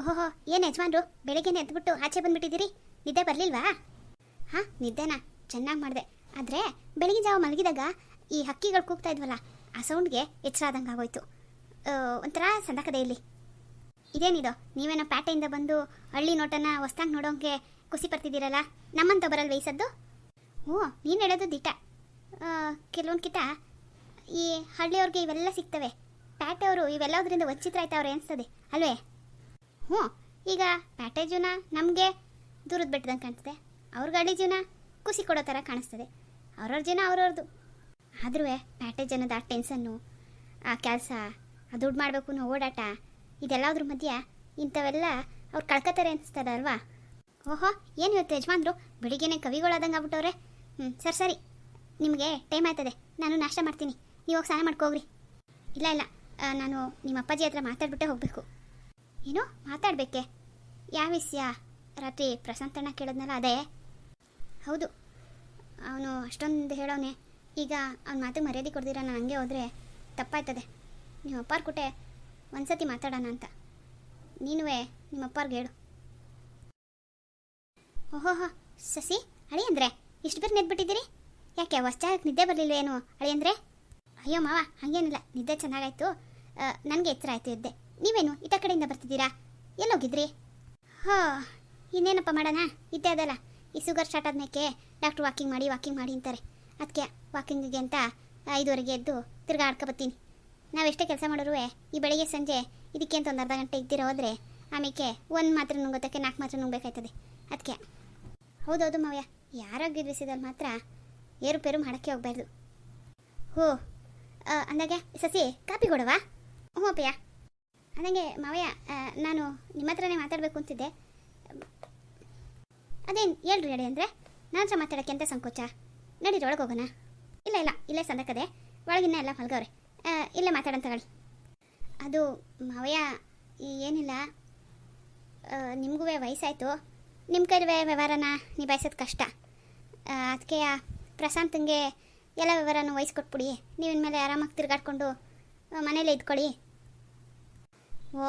ಓಹೋ, ಏನು ಯಜಮಾನ್ರು? ಬೆಳಗ್ಗೆನೆ ಎದ್ಬಿಟ್ಟು ಆಚೆ ಬಂದ್ಬಿಟ್ಟಿದ್ದೀರಿ? ನಿದ್ದೆ ಬರಲಿಲ್ವಾ? ಹಾಂ, ನಿದ್ದೆನಾ? ಚೆನ್ನಾಗಿ ಮಾಡಿದೆ. ಆದರೆ ಬೆಳಗಿನ ಜಾವ ಮಲಗಿದಾಗ ಈ ಹಕ್ಕಿಗಳು ಕೂಗ್ತಾ ಇದ್ವಲ್ಲ, ಆ ಸೌಂಡ್ಗೆ ಎಚ್ಚರ ಆದಂಗೆ ಆಗೋಯ್ತು. ಒಂಥರ ಸಂದಕದೆ ಇಲ್ಲಿ. ಇದೇನಿದು? ನೀವೇನೋ ಪ್ಯಾಟೆಯಿಂದ ಬಂದು ಹಳ್ಳಿ ನೋಟನ ಹೊಸ್ದಾಗಿ ನೋಡೋಂಗೆ ಖುಷಿ ಪಡ್ತಿದ್ದೀರಲ್ಲ ನಮ್ಮಂತ ಬರಲ್ ವಯಸ್ಸದ್ದು ಹ್ಞೂ ನೀನು ಹೇಳೋದು ದಿಟ ಕೆಲವೊಂದು ಕಿಟ ಈ ಹಳ್ಳಿಯವ್ರಿಗೆ ಇವೆಲ್ಲ ಸಿಗ್ತವೆ. ಪ್ಯಾಟೆಯವರು ಇವೆಲ್ಲದರಿಂದ ವಂಚಿತರಾಯ್ತವ್ರೆ ಅನಿಸ್ತದೆ, ಅಲ್ವೇ? ಹ್ಞೂ, ಈಗ ಪ್ಯಾಟೆ ಜೀವನ ನಮಗೆ ದೂರದ ಬೆಟ್ಟದಂಗೆ ಕಾಣ್ತದೆ. ಅವ್ರ ಗಾಡಿ ಜೀವನ ಖುಷಿ ಕೊಡೋ ಥರ ಕಾಣಿಸ್ತದೆ. ಅವ್ರವ್ರ ಜೀವನ ಅವ್ರವ್ರದ್ದು ಆದ್ರೂ ಪ್ಯಾಟೆ ಜನದ ಆ ಟೆನ್ಸನ್ನು ಆ ಕೆಲಸ, ಆ ದುಡ್ಡು ಮಾಡಬೇಕು ಅನ್ನೋ ಓಡಾಟ, ಇದೆಲ್ಲದ್ರ ಮಧ್ಯ ಇಂಥವೆಲ್ಲ ಅವ್ರು ಕಳ್ಕೊತಾರೆ ಅನಿಸ್ತದ ಅಲ್ವಾ? ಓಹೋ, ಏನು ಇವತ್ತು ಯಜಮಾನ್ರು? ಬೆಳಿಗ್ಗೆನೆ ಕವಿಗಳಾದಂಗೆ ಆಗ್ಬಿಟ್ಟವ್ರೆ. ಹ್ಞೂ ಸರಿ ಸರಿ. ನಿಮಗೆ ಟೈಮ್ ಆಯ್ತದೆ. ನಾನು ನಾಷ್ಟ ಮಾಡ್ತೀನಿ. ನೀವು ಹೋಗಿ ಸ್ನಾನ ಮಾಡ್ಕೋಗ್ರಿ ಇಲ್ಲ ಇಲ್ಲ. ನಾನು ನಿಮ್ಮ ಅಪ್ಪಾಜಿ ಹತ್ರ ಮಾತಾಡ್ಬಿಟ್ಟೆ ಹೋಗಬೇಕು. ಏನು ಮಾತಾಡಬೇಕೆ. ಯಾವ ವಿಷಯ? ರಾತ್ರಿ ಪ್ರಶಾಂತಣ್ಣ ಕೇಳಿದ್ನಲ್ಲ ಅದೇ. ಹೌದು. ಅವನು ಅಷ್ಟೊಂದು ಹೇಳೋನೆ ಈಗ ಅವ್ನ ಮಾತಿಗೆ ಮರ್ಯಾದೆ ಕೊಡ್ದಿರ ನಾನು ಹಂಗೆ ಹೋದರೆ ತಪ್ಪಾಯ್ತದೆ. ನಿಮ್ಮ ಅಪ್ಪಾರ ಕುಟೆ ಒಂದ್ಸತಿ ಮಾತಾಡೋಣ ಅಂತ. ನೀನುವೇ ನಿಮ್ಮ ಅಪ್ಪಾರ್ಗೆ ಹೇಳು. ಓಹೋಹೋ ಸಸಿ, ಅಳಿ ಅಂದ್ರೆ? ಇಷ್ಟು ಬೇರೆ ನೆದ್ಬಿಟ್ಟಿದ್ದೀರಿ? ಯಾಕೆ ಹೊಸ್ಚಾಗಕ್ಕೆ ನಿದ್ದೆ ಬರಲಿಲ್ವೇನು, ಅಳಿ ಅಂದ್ರೆ? ಅಯ್ಯೋ ಮಾವ, ಹಾಗೇನಿಲ್ಲ. ನಿದ್ದೆ ಚೆನ್ನಾಗಾಯ್ತು. ನನಗೆ ಎಚ್ಚರ ಆಯ್ತು ಎದ್ದೆ. ನೀವೇನು ಇತ ಕಡೆಯಿಂದ ಬರ್ತಿದ್ದೀರಾ? ಎಲ್ಲೋಗಿದ್ರಿ? ಹೋ, ಇನ್ನೇನಪ್ಪ ಮಾಡೋಣ? ಇದ್ದೇ ಅದಲ್ಲ. ಈ ಶುಗರ್ ಸ್ಟಾರ್ಟ್ ಆದ್ಮೇಲೆ ಡಾಕ್ಟ್ರು ವಾಕಿಂಗ್ ಮಾಡಿ ವಾಕಿಂಗ್ ಮಾಡಿ ಅಂತಾರೆ. ಅದಕ್ಕೆ ವಾಕಿಂಗಿಗೆ ಅಂತ ಐದುವರೆಗೆ ಎದ್ದು ತಿರ್ಗಾ ಆಡ್ಕೊ ಬರ್ತೀನಿ. ನಾವೆಷ್ಟೇ ಕೆಲಸ ಮಾಡೋರು ಈ ಬೆಳಿಗ್ಗೆ ಸಂಜೆ ಇದಕ್ಕೆ ಅಂತ ಒಂದು ಅರ್ಧ ಗಂಟೆ ಇದ್ದಿರೋ ಹೋದರೆ ಆಮೇಲೆ ಒಂದು ಮಾತ್ರ ನುಂಗೋದಕ್ಕೆ ನಾಲ್ಕು ಮಾತ್ರ ನುಂಗಬೇಕಾಯ್ತದೆ. ಅದಕ್ಕೆ ಹೌದೌದು ಮಾವಯ್ಯ ಯಾರಾಗಿ ವಿಷಯದಲ್ಲಿ ಮಾತ್ರ ಏರುಪೇರು ಮಾಡೋಕ್ಕೆ ಹೋಗಬಾರ್ದು. ಹೋ ಅಂದಾಗೆ ಸಸಿ ಕಾಪಿ ಕೊಡವಾ? ಹ್ಞೂ ಅಪ್ಪಯ್ಯ. ಅಂದಂಗೆ ಮಾವಯ್ಯ ನಾನು ನಿಮ್ಮ ಹತ್ರನೇ ಮಾತಾಡಬೇಕು ಅಂತಿದ್ದೆ. ಅದೇನು ಹೇಳ್ರಿ ಹೇಳಿ ಅಂದರೆ? ನಾನು ಸಹ ಮಾತಾಡೋಕ್ಕೆ ಅಂತ ಸಂಕೋಚ? ನಡೀರಿ, ಒಳಗೆ ಹೋಗೋಣ. ಇಲ್ಲ ಇಲ್ಲ, ಇಲ್ಲೇ ಸಂದಕದೆ ಒಳಗಿನ್ನ ಎಲ್ಲ ಮಲ್ಗವ್ರೆ. ಇಲ್ಲೇ ಮಾತಾಡೋಣ ತಗೊಳ್ಳಿ. ಅದು ಮಾವಯ್ಯ ಏನಿಲ್ಲ. ನಿಮಗೂ ವಯಸ್ಸಾಯಿತು. ನಿಮ್ಮ ಕೈಲೇ ವ್ಯವಹಾರನ ನಿಭಾಯಿಸೋದು ಕಷ್ಟ. ಅದಕ್ಕೆ ಪ್ರಶಾಂತಂಗೆ ಎಲ್ಲ ವ್ಯವಹಾರನೂ ವಹಿಸ್ಕೊಟ್ಬಿಡಿ. ನೀವು ಇನ್ಮೇಲೆ ಆರಾಮಾಗಿ ತಿರುಗಾಡ್ಕೊಂಡು ಮನೇಲೇ ಇದ್ಕೊಳ್ಳಿ. ಓ,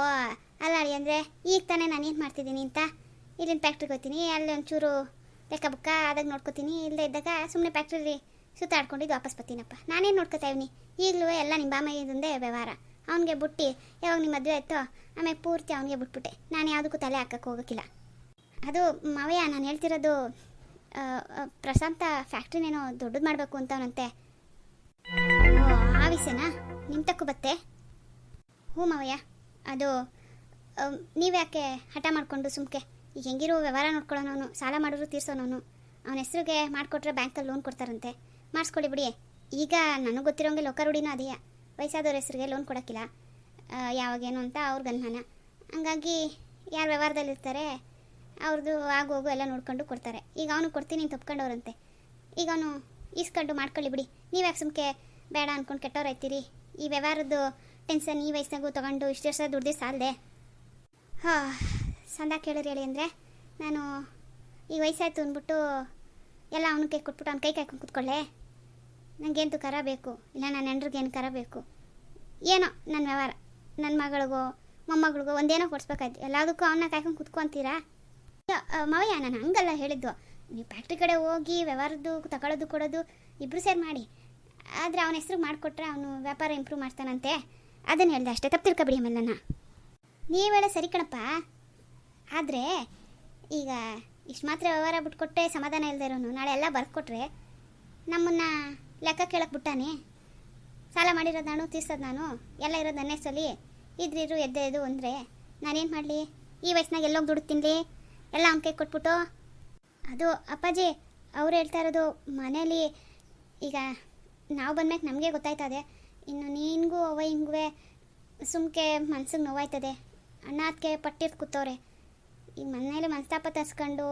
ಅಲ್ಲ ಅಡಿ ಅಂದರೆ ಈಗ ತಾನೇ ನಾನು ಏನು ಮಾಡ್ತಿದ್ದೀನಿ ಅಂತ? ಇಲ್ಲಿನ ಫ್ಯಾಕ್ಟ್ರಿಗೆ ಹೋಗ್ತೀನಿ, ಅಲ್ಲಿ ಒಂಚೂರು ಲೆಕ್ಕ ಬುಕ್ಕ ಆದಾಗ ನೋಡ್ಕೋತೀನಿ ಇಲ್ಲದೆ ಇದ್ದಾಗ ಸುಮ್ಮನೆ ಫ್ಯಾಕ್ಟ್ರಿಲಿ ಸುತ್ತಾಡ್ಕೊಂಡಿದ್ದು ವಾಪಸ್ ಬರ್ತೀನಪ್ಪ. ನಾನೇನು ನೋಡ್ಕೋತಾ ಇವ್ನಿ? ಈಗಲೂ ಎಲ್ಲ ನಿಮ್ಮ ಬಾಮಯ್ಯದೊಂದೇ ವ್ಯವಹಾರ. ಅವನಿಗೆ ಬುಟ್ಟಿ ಯಾವಾಗ ನಿಮ್ಮ ಮದುವೆ ಆಯ್ತೋ ಆಮೇಲೆ ಪೂರ್ತಿ ಅವನಿಗೆ ಬಿಟ್ಬಿಟ್ಟೆ. ನಾನು ಯಾವುದಕ್ಕೂ ತಲೆ ಹಾಕಕ್ಕೆ ಹೋಗೋಕ್ಕಿಲ್ಲ. ಅದು ಮಾವಯ್ಯ, ನಾನು ಹೇಳ್ತಿರೋದು ಪ್ರಶಾಂತ ಫ್ಯಾಕ್ಟ್ರಿನೇನೋ ದೊಡ್ಡದು ಮಾಡಬೇಕು ಅಂತವನಂತೆ. ಅವನಂತೆ ಆ ವಿಷಯನಾ? ನಿಮ್ಮ ತಕ್ಕೂ ಬತ್ತೆ? ಹ್ಞೂ ಮಾವಯ್ಯ. ಅದು ನೀವ್ಯಾಕೆ ಹಠ ಮಾಡಿಕೊಂಡು ಸುಮ್ಕೆ? ಈಗ ಹೆಂಗಿರೋ ವ್ಯವಹಾರ ನೋಡ್ಕೊಳ್ಳೋನವನು ಸಾಲ ಮಾಡಿದ್ರು ತೀರ್ಸೋನವನು ಅವನ. ಹೆಸ್ರಿಗೆ ಮಾಡಿಕೊಟ್ರೆ ಬ್ಯಾಂಕಲ್ಲಿ ಲೋನ್ ಕೊಡ್ತಾರಂತೆ. ಮಾಡಿಸ್ಕೊಳ್ಳಿ ಬಿಡಿ. ಈಗ ನನಗೆ ಗೊತ್ತಿರೋಂಗೆ ಲೋಕರುಡಿನೂ ಅದೇಯ. ವಯಸ್ಸಾದವ್ರ ಹೆಸ್ರಿಗೆ ಲೋನ್ ಕೊಡೋಕ್ಕಿಲ್ಲ. ಯಾವಾಗೇನು ಅಂತ ಅವ್ರಿಗೆ ಅನುಮಾನ ಹಂಗಾಗಿ ಯಾರು ವ್ಯವಹಾರದಲ್ಲಿರ್ತಾರೆ ಅವ್ರದ್ದು ಆಗೋಗು ಎಲ್ಲ ನೋಡ್ಕೊಂಡು ಕೊಡ್ತಾರೆ. ಈಗ ಅವನು ಕೊಡ್ತೀನಿ ಅಂತ ಈಗ ಅವನು ಈಸ್ಕೊಂಡು ಮಾಡ್ಕೊಳ್ಳಿ ಬಿಡಿ. ನೀವು ಯಾಕೆ ಸುಮ್ಕೆ ಬೇಡ ಅಂದ್ಕೊಂಡು ಕೆಟ್ಟವ್ರಾಯ್ತೀರಿ ಈ ವ್ಯವಹಾರದ್ದು ಟೆನ್ಷನ್ ಈ ವಯಸ್ಸಿನಾಗೂ ತೊಗೊಂಡು ಇಷ್ಟು ವರ್ಷ ದುಡ್ದು ಸಾಲದೆ. ಹಾಂ, ಸಂದ ಕೇಳಿರಿ ಹೇಳಿ ಅಂದರೆ, ನಾನು ಈ ವಯಸ್ಸಾಯ್ತು ಅಂದ್ಬಿಟ್ಟು ಎಲ್ಲ ಅವನು ಕೈ ಕೊಟ್ಬಿಟ್ಟು ಅವ್ನ ಕೈ ಕಾಯ್ಕೊಂಡು ಕೂತ್ಕೊಳ್ಳೆ. ನನಗೇನು ಕರ ಬೇಕು? ಇಲ್ಲ, ನನ್ನ ಹೆಂಡ್ರಿಗೇನು ಕರ ಬೇಕು? ಏನೋ ನನ್ನ ವ್ಯವಹಾರ ನನ್ನ ಮಗಳಿಗೋ, ಮೊಮ್ಮಗಳಿಗೋ ಒಂದೇನೋ ಕೊಡಿಸ್ಬೇಕಾಯ್ತು. ಎಲ್ಲದಕ್ಕೂ ಅವನ್ನ ಕಾಯ್ಕೊಂಡು ಕೂತ್ಕೊಂತೀರಾ ಮಾವಯ್ಯ, ನಾನು ಹಂಗಲ್ಲ ಹೇಳಿದ್ದು. ನೀವು ಫ್ಯಾಕ್ಟ್ರಿ ಕಡೆ ಹೋಗಿ ವ್ಯವಹಾರದ್ದು ತಗೊಳ್ಳೋದು ಕೊಡೋದು ಇಬ್ಬರು ಸೇರಿ ಮಾಡಿ. ಆದರೆ ಅವನ ಹೆಸ್ರಿಗೆ ಮಾಡಿಕೊಟ್ರೆ ಅವನು ವ್ಯಾಪಾರ ಇಂಪ್ರೂವ್ ಮಾಡ್ತಾನಂತೆ. ಅದನ್ನು ಹೇಳಿದೆ ಅಷ್ಟೇ, ತಪ್ಪು ತಿಳ್ಕೊಬಿಡಿ ನನ್ನ ನೀವು ಹೇಳೋ ಸರಿ ಕಣಪ್ಪ. ಆದರೆ ಈಗ ಇಷ್ಟು ಮಾತ್ರ ವ್ಯವಹಾರ ಬಿಟ್ಕೊಟ್ಟೆ, ಸಮಾಧಾನ ಇಲ್ಲದೆ ಇರೋನು, ನಾಳೆ ಎಲ್ಲ ಬರ್ಕೊಟ್ರೆ ನಮ್ಮನ್ನು ಲೆಕ್ಕ ಕೇಳಕ್ಕೆ ಬಿಟ್ಟಾನೆ? ಸಾಲ ಮಾಡಿರೋದು ನಾನು, ತೀರ್ಸೋದು ನಾನು, ಎಲ್ಲ ಇರೋದು ನನ್ನ ಹೆಸರಲ್ಲಿ ಇದ್ರಿರು ಎದ್ದೆ ಇದು ಅಂದರೆ ನಾನೇನು ಮಾಡಲಿ? ಈ ವಯಸ್ಸಿನಾಗ ಎಲ್ಲೋಗಿ ದುಡ್ಡು ತಿನ್ನಲಿ ಎಲ್ಲ ಅವ್ನ ಕೈ ಕೊಟ್ಬಿಟ್ಟು? ಅದು ಅಪ್ಪಾಜಿ ಅವ್ರು ಹೇಳ್ತಾ ಇರೋದು ಮನೇಲಿ ಈಗ ನಾವು ಬಂದ್ಮೇಲೆ ನಮಗೆ ಗೊತ್ತಾಯ್ತದೆ. ಇನ್ನು ಅವ ಹಿಂಗೂ ಸುಮ್ಕೆ ಮನ್ಸಿಗೆ ನೋವಾಯ್ತದೆ. ಅಣ್ಣ ಅದಕ್ಕೆ ಪಟ್ಟಿರ್ ಕೂತವ್ರೆ. ಈ ಮನೇಲಿ ಮನಸ್ತಾಪ ತರ್ಸ್ಕೊಂಡು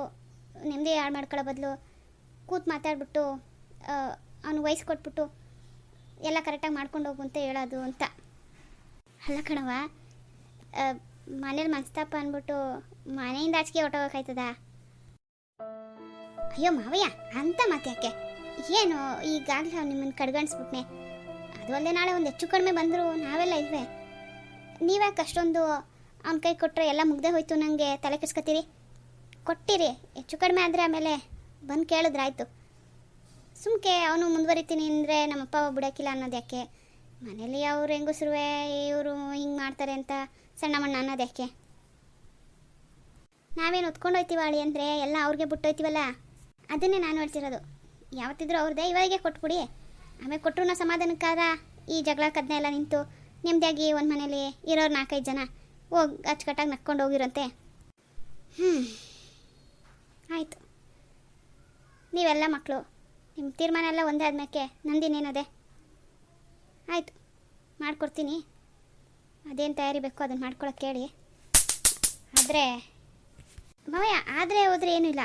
ನೆಮ್ಮದಿ ಹಾಳು ಮಾಡ್ಕೊಳ್ಳೋ ಬದಲು ಕೂತ್ ಮಾತಾಡ್ಬಿಟ್ಟು ಅವನು ವಯಸ್ಸು ಕೊಟ್ಬಿಟ್ಟು ಎಲ್ಲ ಕರೆಕ್ಟಾಗಿ ಮಾಡ್ಕೊಂಡು ಹೋಗು ಅಂತ ಹೇಳೋದು ಅಂತ. ಅಲ್ಲ ಕಣವ ಮನೇಲಿ ಮನಸ್ತಾಪ ಅಂದ್ಬಿಟ್ಟು ಮನೆಯಿಂದ ಆಚೆಗೆ ಹೊಟ್ಟೋಗಕ್ಕಾಯ್ತದ ಅಯ್ಯೋ ಮಾವಯ್ಯ, ಅಂತ ಮಾತ್ಯಾಕೆ ಯಾಕೆ? ಏನು, ಈಗಾಗಲೇ ನಿಮ್ಮನ್ನು ಕಡ್ಗಣಿಸ್ಬಿಟ್ನೆ. ಅದು ಒಂದೇ ನಾಳೆ ಒಂದು ಹೆಚ್ಚು ಕಡಿಮೆ ಬಂದರೂ ನಾವೆಲ್ಲ ಇಲ್ವೇ? ನೀವ್ಯಾಕೆ ಅಷ್ಟೊಂದು ಅವ್ನ ಕೈ ಕೊಟ್ಟರೆ ಎಲ್ಲ ಮುಗ್ದೇ ಹೋಯ್ತು ನನಗೆ ತಲೆ ಕೆಡ್ಸ್ಕೊತೀರಿ? ಕೊಟ್ಟಿರಿ, ಹೆಚ್ಚು ಕಡಿಮೆ ಆದರೆ ಆಮೇಲೆ ಬಂದು ಕೇಳಿದ್ರೆ ಆಯಿತು. ಸುಮ್ಕೆ ಅವನು ಮುಂದುವರಿತೀನಿ ಅಂದರೆ ನಮ್ಮಪ್ಪ ಬಿಡೋಕ್ಕಿಲ್ಲ ಅನ್ನೋದು ಯಾಕೆ? ಮನೇಲಿ ಅವ್ರು ಹೆಂಗಸ್ರುವೆ, ಇವರು ಹಿಂಗೆ ಮಾಡ್ತಾರೆ ಅಂತ ಸಣ್ಣ ಮಣ್ಣ ಅನ್ನೋದು ಯಾಕೆ? ನಾವೇನು ಹೊತ್ಕೊಂಡು ಹೋಯ್ತೀವಿ ಅಳಿ ಅಂದರೆ ಎಲ್ಲ ಅವ್ರಿಗೆ ಬಿಟ್ಟೋಯ್ತೀವಲ್ಲ? ಅದನ್ನೇ ನಾನು ಹೇಳ್ತಿರೋದು. ಯಾವತ್ತಿದ್ರೂ ಅವ್ರದ್ದೇ ಇವಾಗೆ ಕೊಟ್ಬಿಡಿ. ಆಮೇಲೆ ಕೊಟ್ಟರು ಸಮಾಧಾನಕ್ಕಾದ ಈ ಜಗಳ ಕದ್ನ ಎಲ್ಲ ನಿಂತು ನೆಮ್ಮದಿಯಾಗಿ ಒಂದು ಮನೇಲಿ ಇರೋರು ನಾಲ್ಕೈದು ಜನ ಹೋಗಿ ಅಚ್ಚುಕಟ್ಟಾಗಿ ನಕ್ಕೊಂಡು ಹೋಗಿರಂತೆ. ಹ್ಞೂ ಆಯಿತು. ನೀವೆಲ್ಲ ಮಕ್ಕಳು ನಿಮ್ಮ ತೀರ್ಮಾನ ಎಲ್ಲ ಒಂದೇ ಆದ್ಮೇಲೆ ನಂದಿನೇನದೆ? ಆಯಿತು, ಮಾಡಿಕೊಡ್ತೀನಿ. ಅದೇನು ತಯಾರಿ ಬೇಕು ಅದನ್ನು ಮಾಡ್ಕೊಳಕ್ಕೆ ಹೇಳಿ. ಆದರೆ, ಮಾವಯ್ಯ, ಆದರೆ ಹೋದರೆ ಏನೂ ಇಲ್ಲ.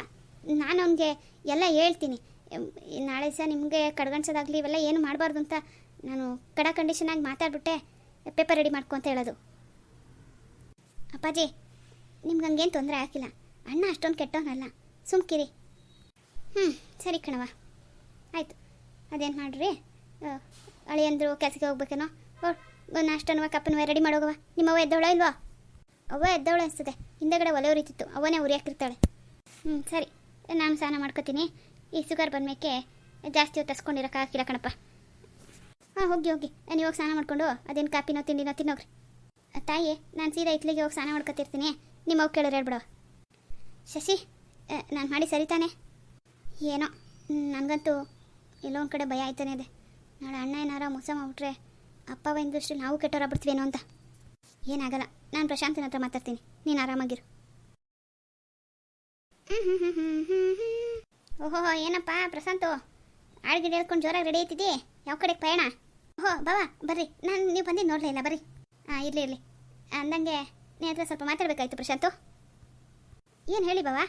ನಾನು ಅವನಿಗೆ ಎಲ್ಲ ಹೇಳ್ತೀನಿ. ನಾಳೆ ಸಹ ನಿಮಗೆ ಕಡ್ಗಣಿಸೋದಾಗಲಿ ಇವೆಲ್ಲ ಏನು ಮಾಡಬಾರ್ದು ಅಂತ ನಾನು ಕಡ ಕಂಡೀಷನಾಗಿ ಮಾತಾಡ್ಬಿಟ್ಟೆ. ಪೇಪರ್ ರೆಡಿ ಮಾಡ್ಕೊ ಅಂತ ಹೇಳೋದು. ಅಪ್ಪಾಜಿ, ನಿಮ್ಗೆ ಹಂಗೇನು ತೊಂದರೆ ಆಗಿಲ್ಲ. ಅಣ್ಣ ಅಷ್ಟೊಂದು ಕೆಟ್ಟವನಲ್ಲ. ಸುಮ್ಕಿರಿ. ಹ್ಞೂ ಸರಿ ಕಣವ ಆಯಿತು. ಅದೇನು ಮಾಡ್ರಿ? ಅಳಿಯಂದ್ರು ಕೆಲಸಕ್ಕೆ ಹೋಗ್ಬೇಕೇನೋ? ಓ ನಾಷ್ಟನವ, ಕಪ್ಪನವ ರೆಡಿ ಮಾಡೋಗವ ನಿಮ್ಮವ್ವ ಎದ್ದವಳ ಇಲ್ವಾ? ಅವ್ವ ಎದ್ದವಳ ಅನಿಸ್ತದೆ ಹಿಂದೆಗಡೆ ಒಲೆ ಉರಿತಿತ್ತು ಅವನೇ ಉರಿಯಾಕಿರ್ತಾಳೆ. ಹ್ಞೂ ಸರಿ. ನಾನು ಸ್ನಾನ ಮಾಡ್ಕೋತೀನಿ. ಈ ಶುಗರ್ ಬಂದ್ಮೇಕೆ ಜಾಸ್ತಿ ಹೊತ್ತು ತಸ್ಕೊಂಡಿರೋಕ್ಕಾಗಿಲ್ಲ ಕಣಪ್ಪ. ಹಾಂ, ಹೋಗಿ ಹೋಗಿ. ನಾನು ಹೋಗಿ ಸ್ನಾನ ಮಾಡ್ಕೊಂಡು ಅದೇನು ಕಾಪಿನೋ ತಿಂಡಿನೋ ತಿನ್ನೋಗ್ರಿ. ತಾಯಿ, ನಾನು ಸೀದಾ ಇತ್ಲಿಗೆ ಹೋಗಿ ಸ್ನಾನ ಮಾಡ್ಕೊತಿರ್ತೀನಿ. ನಿಮ್ಮ ಅವ್ಕೆ ಕೇಳೋರು ಹೇಳ್ಬಿಡವ ಶಶಿ ನಾನು ಮಾಡಿ ಸರಿ ತಾನೆ? ಏನೋ, ನನಗಂತೂ ಎಲ್ಲೋ ಒಂದು ಕಡೆ ಭಯ ಆಯ್ತಾನೆ ಇದೆ. ನಾಳೆ ಅಣ್ಣ ಏನಾರ ಮೋಸ ಮಾಡಿಬಿಟ್ರೆ ಅಪ್ಪ ಬಂದಷ್ಟು ನಾವು ಕೆಟ್ಟವ್ರ ಬಿಡ್ತೀವಿ ಏನೋ ಅಂತ. ಏನಾಗಲ್ಲ, ನಾನು ಪ್ರಶಾಂತನ ಹತ್ರ ಮಾತಾಡ್ತೀನಿ. ನೀನು ಆರಾಮಾಗಿರು. ಓಹೋ ಏನಪ್ಪ, ಪ್ರಶಾಂತು? ಆಳ್ಗಿಡ ಹೇಳ್ಕೊಂಡು ಜೋರಾಗಿ ರೆಡಿ ಐತಿದ್ದಿ ಯಾವ ಕಡೆಗೆ ಪಯಣ ಓಹೋ, ಬಾವಾ, ಬರ್ರಿ. ನಾನು ನೀವು ಬಂದಿದ್ದು ನೋಡಲೇ ಇಲ್ಲ, ಬರ್ರಿ. ಹಾಂ ಇರಲಿ ಇರಲಿ. ಅಂದಂಗೆ ನೀ ಹತ್ರ ಸ್ವಲ್ಪ ಮಾತಾಡಬೇಕಾಯ್ತು, ಪ್ರಶಾಂತು. ಏನು ಹೇಳಿ ಬಾವಾ?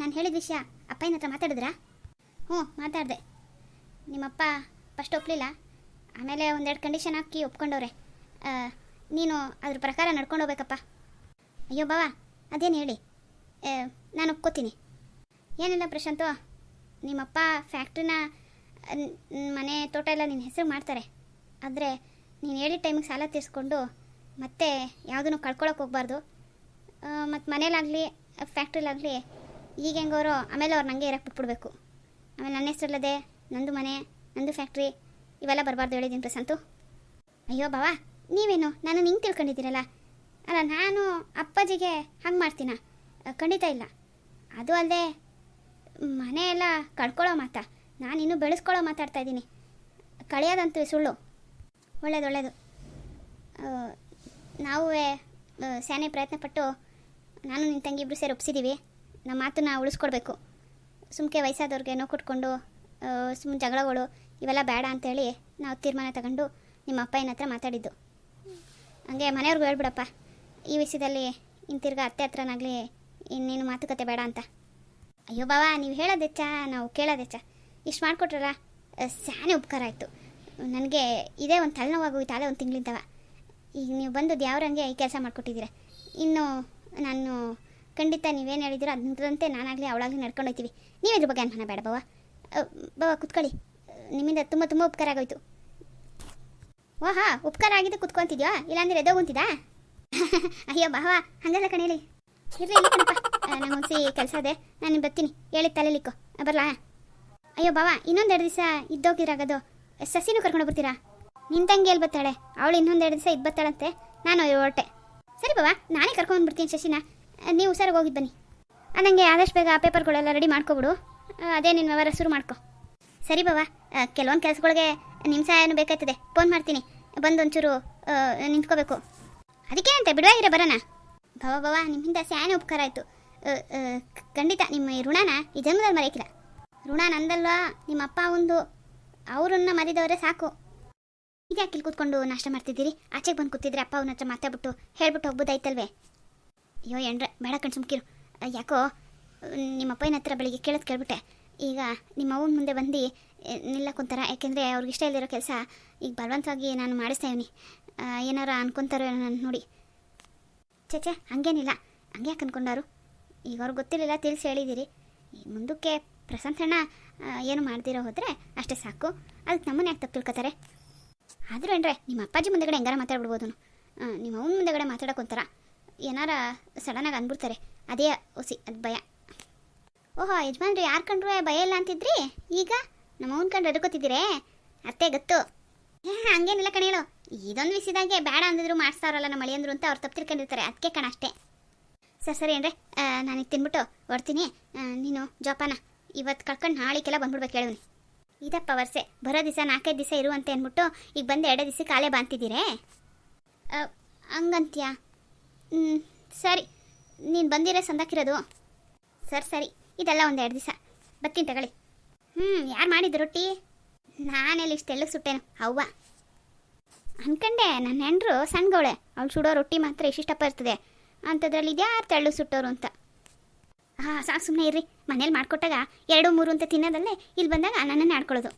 ನಾನು ಹೇಳಿದ ವಿಷಯ ಅಪ್ಪಯ್ಯನ ಹತ್ರ ಮಾತಾಡಿದ್ರಾ? ಹ್ಞೂ, ಮಾತಾಡಿದೆ. ನಿಮ್ಮಪ್ಪ ಫಸ್ಟ್ ಒಪ್ಪಲಿಲ್ಲ ಆಮೇಲೆ ಒಂದೆರಡು ಕಂಡೀಷನ್ ಹಾಕಿ ಒಪ್ಕೊಂಡವ್ರೆ. ನೀನು ಅದ್ರ ಪ್ರಕಾರ ನಡ್ಕೊಂಡು ಹೋಗ್ಬೇಕಪ್ಪ. ಅಯ್ಯೋ, ಬಾವಾ, ಅದೇನು ಹೇಳಿ? ನಾನು ಒಪ್ಕೋತೀನಿ. ಏನಿಲ್ಲ ಪ್ರಶಾಂತು, ನಿಮ್ಮಪ್ಪ ಫ್ಯಾಕ್ಟ್ರಿನ ಮನೆ ತೋಟ ಎಲ್ಲ ನಿನ್ನ ಹೆಸರು ಮಾಡ್ತಾರೆ. ಆದರೆ ನೀನು ಹೇಳಿದ ಟೈಮಿಗೆ ಸಾಲ ತೀರಿಸ್ಕೊಂಡು ಮತ್ತೆ ಯಾವುದನ್ನು ಕಳ್ಕೊಳಕ್ಕೆ ಹೋಗ್ಬಾರ್ದು. ಮತ್ತು ಮನೇಲಾಗಲಿ ಫ್ಯಾಕ್ಟ್ರಿಲಾಗಲಿ ಈಗ ಹೆಂಗವರು ಆಮೇಲೆ ಅವ್ರು ನನಗೆ ಇರಕ್ಕೆ ಬಿಟ್ಬಿಡ್ಬೇಕು. ಆಮೇಲೆ ನನ್ನ ಹೆಸರಿಲ್ಲದೆ, ನಂದು ಮನೆ, ನಂದು ಫ್ಯಾಕ್ಟ್ರಿ ಇವೆಲ್ಲ ಬರಬಾರ್ದು ಹೇಳಿದ್ದೀನಿ ಪ್ರಶಾಂತು. ಅಯ್ಯೋ ಬಾವಾ, ನೀವೇನು? ನಾನು ನಿಂಗೆ ತಿಳ್ಕೊಂಡಿದ್ದೀರಲ್ಲ ಅಲ್ಲ, ನಾನು ಅಪ್ಪಾಜಿಗೆ ಹಂಗೆ ಮಾಡ್ತೀನ? ಖಂಡಿತ ಇಲ್ಲ. ಅದು ಅಲ್ಲದೆ ಮನೆ ಎಲ್ಲ ಕಳ್ಕೊಳ್ಳೋ ಮಾತಾ. ನಾನು ಇನ್ನೂ ಬೆಳೆಸ್ಕೊಳ್ಳೋ ಮಾತಾಡ್ತಾ ಇದ್ದೀನಿ. ಕಳೆಯೋದಂತೂ ಸುಳ್ಳು. ಒಳ್ಳೇದು ಒಳ್ಳೇದು. ನಾವೇ ಸ್ಯಾನೆ ಪ್ರಯತ್ನಪಟ್ಟು ನಾನು ನಿನ್ನ ತಂಗಿ ಇಬ್ಬರು ಸೇರಿ ಒಪ್ಸಿದ್ದೀವಿ ನಮ್ಮ ಮಾತನ್ನ ಉಳಿಸ್ಕೊಡ್ಬೇಕು. ಸುಮ್ಕೆ ವಯಸ್ಸಾದವ್ರಿಗೆ ನೋವು ಕೊಟ್ಕೊಂಡು ಸುಮ್ಮನೆ ಜಗಳಗಳು ಇವೆಲ್ಲ ಬೇಡ ಅಂತೇಳಿ ನಾವು ತೀರ್ಮಾನ ತಗೊಂಡು ನಿಮ್ಮ ಅಪ್ಪಯ್ಯನ ಹತ್ರ ಮಾತಾಡಿದ್ದು. ಹಂಗೆ ಮನೆಯವ್ರಿಗೂ ಹೇಳ್ಬಿಡಪ್ಪ, ಈ ವಿಷಯದಲ್ಲಿ ಇನ್ನು ತಿರ್ಗ ಅತ್ತೆ ಹತ್ರನಾಗಲಿ ಇನ್ನೇನು ಮಾತುಕತೆ ಬೇಡ ಅಂತ. ಅಯ್ಯೋ ಬಾವಾ ನೀವು ಹೇಳೋದೆಚ್ಚಾ ನಾವು ಕೇಳೋದೆಚ್ಚಾ ಇಷ್ಟು ಮಾಡಿಕೊಟ್ರಲ್ಲ? ಸ್ಯಾನೆ ಉಪಕಾರ ಆಯಿತು. ನನಗೆ ಇದೇ ಒಂದು ತಲೆನೋವಾಗೋಯ್ತು ಅದೇ ಒಂದು ತಿಂಗಳಿಂದವ. ಈಗ ನೀವು ಬಂದು ಯಾವ್ರಂಗೆ ಈ ಕೆಲಸ ಮಾಡಿಕೊಟ್ಟಿದ್ದೀರ. ಇನ್ನು ನಾನು ಖಂಡಿತ ನೀವೇನು ಹೇಳಿದ್ದೀರೋ ಅದರಂತೆ ನಾನಾಗಲಿ ಅವಳಾಗಲಿ ನಡ್ಕೊಂಡು ಹೋಗ್ತೀವಿ ನೀವು ಇದ್ರ ಬಗ್ಗೆ ಅನುಮಾನ ಬೇಡ ಬಾವ ಬಾವ ಕುತ್ಕೊಳ್ಳಿ. ನಿಮ್ಮಿಂದ ತುಂಬ ತುಂಬ ಉಪಕಾರ ಆಗೋಯ್ತು. ಓಹಾ, ಉಪಕಾರ ಆಗಿದ್ದು ಕುತ್ಕೊತಿದ್ಯಾ? ಇಲ್ಲಾಂದ್ರೆ ಎದೋಗುಂತಿದಾ? ಅಯ್ಯೋ ಬಾವ ಹಂಗಲ್ಲ ಕಣೇಲಿ ಇರಲಿ ಕಣಪ್ಪ. ನಂಗೆ ಕೆಲಸ ಇದೆ ನಾನು ಬರ್ತೀನಿ. ಹೇಳಿ ತಲೆಲಿಕ್ಕೋ ಬರಲಾ? ಅಯ್ಯೋ ಬಾವ ಇನ್ನೊಂದೆರಡು ದಿವಸ ಇದ್ದೋಗಿರಾಗದು. ಸಸಿನೂ ಕರ್ಕೊಂಡು ಬರ್ತೀರಾ ನಿನ್ನ ತಂಗಿ ಎಲ್ಲಿ ಬರ್ತಾಳೆ ಅವಳು ಇನ್ನೊಂದೆರಡು ದಿವಸ ಇದ್ದು ಬರ್ತಾಳಂತೆ ನಾನು ಹೊರಟೆ ಸರಿ ಬಾವಾ ನಾನೇ ಕರ್ಕೊಂಡ್ಬಿಡ್ತೀನಿ ಶಶಿನ. ಆ, ನೀವು ಹುಷಾರಾಗಿ ಹೋಗಿದ್ದು ಬನ್ನಿ. ನನಗೆ ಆದಷ್ಟು ಬೇಗ ಪೇಪರ್ಗಳೆಲ್ಲ ರೆಡಿ ಮಾಡ್ಕೊಬಿಡು. ಅದೇ ನಿನ್ನ ವ್ಯವಹಾರ ಶುರು ಮಾಡ್ಕೊ. ಸರಿ ಬಾವಾ ಕೆಲವೊಂದು ಕೆಲಸಗಳಿಗೆ ನಿಮ್ಮ ಸಹಾಯನೂ ಬೇಕಾಯ್ತದೆ. ಫೋನ್ ಮಾಡ್ತೀನಿ. ಬಂದು ಒಂಚೂರು ನಿಂತ್ಕೋಬೇಕು. ಅದಕ್ಕೆ ಅಂತ ಬಿಡುವಾಗಿರ ಬರೋಣ ಭವ ಭವ ನಿಮ್ಮಿಂದ ಸ್ಯಾನೆ ಉಪಕಾರ ಆಯಿತು. ಖಂಡಿತ ನಿಮ್ಮ ಈ ಋಣನ ಈ ಜನ್ಮದಲ್ಲಿ ಮರೆಯಕ್ಕಿಲ್ಲ. ಋಣ ನಂದಲ್ವಾ ನಿಮ್ಮ ಅಪ್ಪ ಒಂದು ಅವರನ್ನ ಮರಿದವರೇ ಸಾಕು. ಇದ್ಯಾಕೆ ಇಲ್ಲಿ ಕೂತ್ಕೊಂಡು ನಾಷ್ಟ ಮಾಡ್ತಿದ್ದೀರಿ? ಆಚೆಗೆ ಬಂದು ಕೂತಿದ್ರೆ ಅಪ್ಪ ಅವನ ಹತ್ರ ಮಾತಾಡ್ಬಿಟ್ಟು ಹೇಳ್ಬಿಟ್ಟು ಹೋಗ್ಬೋದಾಯ್ತಲ್ವೇ? ಅಯ್ಯೋ ಎಂಡ್ರೆ ಬೇಡ ಕಣ್ ಸುಮ್ಕಿರು. ಯಾಕೋ, ನಿಮ್ಮ ಅಪ್ಪನ ಹತ್ರ ಬೆಳಿಗ್ಗೆ ಕೇಳೋದು ಕೇಳ್ಬಿಟ್ಟೆ. ಈಗ ನಿಮ್ಮ ಅವನ ಮುಂದೆ ಬಂದು ನಿಲ್ಲ ಕುಂತಾರ ಯಾಕೆಂದರೆ ಅವ್ರಿಗೆ ಇಷ್ಟ ಇಲ್ಲದಿರೋ ಕೆಲಸ ಈಗ ಬಲವಂತವಾಗಿ ನಾನು ಮಾಡಿಸ್ತಾ ಇವ್ನಿ. ಏನಾರು ಅನ್ಕೊಂತಾರೋ ನಾನು ನೋಡಿ. ಚೇಚೆ ಹಂಗೇನಿಲ್ಲ. ಹಂಗೆ ಯಾಕೆ ಅನ್ಕೊಂಡಾರು ಈಗ ಅವ್ರಿಗೆ ಗೊತ್ತಿರಲಿಲ್ಲ, ತಿಳಿಸಿ ಹೇಳಿದ್ದೀರಿ ಈ ಮುಂದಕ್ಕೆ ಪ್ರಶಾಂತಣ್ಣ ಏನು ಮಾಡ್ದಿರೋ ಹೋದರೆ ಅಷ್ಟೇ ಸಾಕು. ಅದಕ್ಕೆ ನಮ್ಮನ್ನ ಯಾಕೆ ತಪ್ಪು ತಿಳ್ಕೊತಾರೆ? ಆದರೂ ಏನ್ರೆ, ನಿಮ್ಮ ಅಪ್ಪಾಜಿ ಮುಂದೆಗಡೆ ಹೆಂಗಾರ ಮಾತಾಡ್ಬಿಡ್ಬೋದು ನಿಮ್ಮ ಅವನ ಮುಂದೆಗಡೆ ಮಾತಾಡೋಕೊಂತಾರ ಏನಾರ ಸಡನ್ನಾಗಿ ಅಂದ್ಬಿಡ್ತಾರೆ ಅದೇ ಹುಸಿ ಅದು ಭಯ. ಓಹೋ, ಯಜಮಾನ್ರಿ, ಯಾರು ಕಂಡ್ರು ಭಯ ಇಲ್ಲ ಅಂತಿದ್ರಿ? ಈಗ ನಮ್ಮ ಕಂಡ್ರೆ ಎದುರ್ಕೋತಿದ್ದೀರೇ? ಅತ್ತೆ, ಗೊತ್ತು. ಏ, ಹಂಗೇನಿಲ್ಲ ಕಣೇಳು ಇದೊಂದು ವಿಸಿದಾಗೆ ಬೇಡ ಅಂದಿದ್ರು ಮಾಡಿಸ್ತಾರಲ್ಲ ನಮ್ಮ ಮಳೆ ಅಂದ್ರು ಅಂತ ಅವ್ರು ತಪ್ಪು ತಿಳ್ಕೊಂಡಿರ್ತಾರೆ. ಅದಕ್ಕೆ ಕಣ ಅಷ್ಟೇ. ಸರ್, ಸರಿ ಅಂದರೆ ನಾನೀಗ ತಿನ್ಬಿಟ್ಟು ಹೊಡ್ತೀನಿ ನೀನು ಜೋಪಾನ ಇವತ್ತು ಕಳ್ಕೊಂಡು ನಾಳೆಗೆಲ್ಲ ಬಂದ್ಬಿಡ್ಬೇಕು ಹೇಳೋನಿ ಇದಪ್ಪ ವರ್ಷೆ ಬರೋ ದಿವಸ ನಾಲ್ಕೈದು ದಿವಸ ಇರುವಂತೆ ಅಂದ್ಬಿಟ್ಟು ಈಗ ಬಂದು ಎರಡೇ ದಿವಸ ಕಾಲೇ ಬಾಂತಿದ್ದೀರೇ ಹಂಗಂತ್ಯಾ? ಸರಿ. ನೀನು ಬಂದಿರೋ ಸಂದಾಕಿರೋದು ಸರಿ ಸರಿ. ಇದೆಲ್ಲ ಒಂದು ಎರಡು ದಿವಸ. ಬರ್ತೀನಿ ತಗೊಳ್ಳಿ. ಹ್ಞೂ ಯಾರು ಮಾಡಿದ್ದು ರೊಟ್ಟಿ? ನಾನೆಲ್ಲಿ ಇಷ್ಟು ತೆಳ್ಳಗೆ ಸುಟ್ಟೇನು, ಅವ್ವ. ಅನ್ಕಂಡೆ ನನ್ನ ಹೆಂಡ್ರು ಸಣ್ಣಗವಳೆ. ಅವಳು ಸುಡೋ ರೊಟ್ಟಿ ಮಾತ್ರ ಇಷ್ಟಿಷ್ಟಪ್ಪ ಇರ್ತದೆ. ಅಂಥದ್ರಲ್ಲಿ ಇದ್ಯಾರು ತೆಳ್ಳು ಸುಟ್ಟೋರು ಅಂತ. ಹಾಂ ಸಾಕು ಸುಮ್ಮನೆ ಇರ್ರಿ. ಮನೇಲಿ ಮಾಡ್ಕೊಟ್ಟಾಗ ಎರಡು ಮೂರು ಅಂತ ತಿನ್ನೋದಲ್ಲೇ ಇಲ್ಲಿ ಬಂದಾಗ ನನ್ನನ್ನೇ ಆಡ್ಕೊಳ್ಳೋದು.